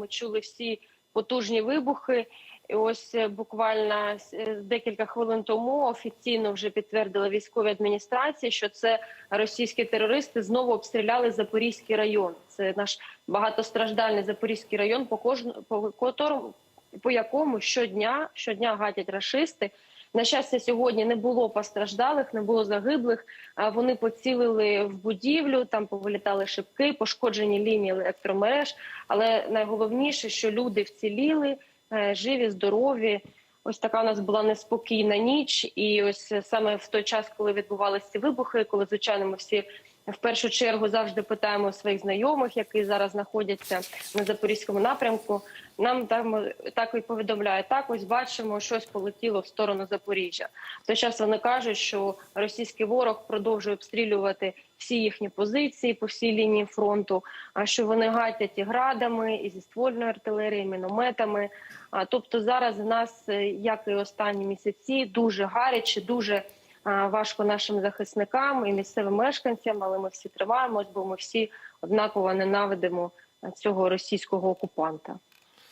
Ми чули всі потужні вибухи. І ось е, буквально е, декілька хвилин тому офіційно вже підтвердили військові адміністрації, що це російські терористи знову обстріляли Запорізький район. Це наш багатостраждальний Запорізький район, по кожному по по якому щодня щодня гатять рашисти. На щастя, сьогодні не було постраждалих, не було загиблих. Вони поцілили в будівлю, там повилітали шибки, пошкоджені лінії електромереж. Але найголовніше, що люди вціліли, е, живі, здорові. Ось така у нас була неспокійна ніч, і ось саме в той час, коли відбувалися вибухи, коли звичайно ми всі в першу чергу завжди питаємо своїх знайомих, які зараз знаходяться на запорізькому напрямку. Нам там так і повідомляють. Так, ось бачимо, щось полетіло в сторону Запоріжжя. В той час вони кажуть, що російський ворог продовжує обстрілювати всі їхні позиції по всій лінії фронту. А що вони гатять і градами, і зі ствольної артилерії, і мінометами. А тобто зараз в нас, е, як і останні місяці, дуже гаряче, дуже важко нашим захисникам і місцевим мешканцям, але ми всі тримаємось, бо ми всі однаково ненавидимо цього російського окупанта.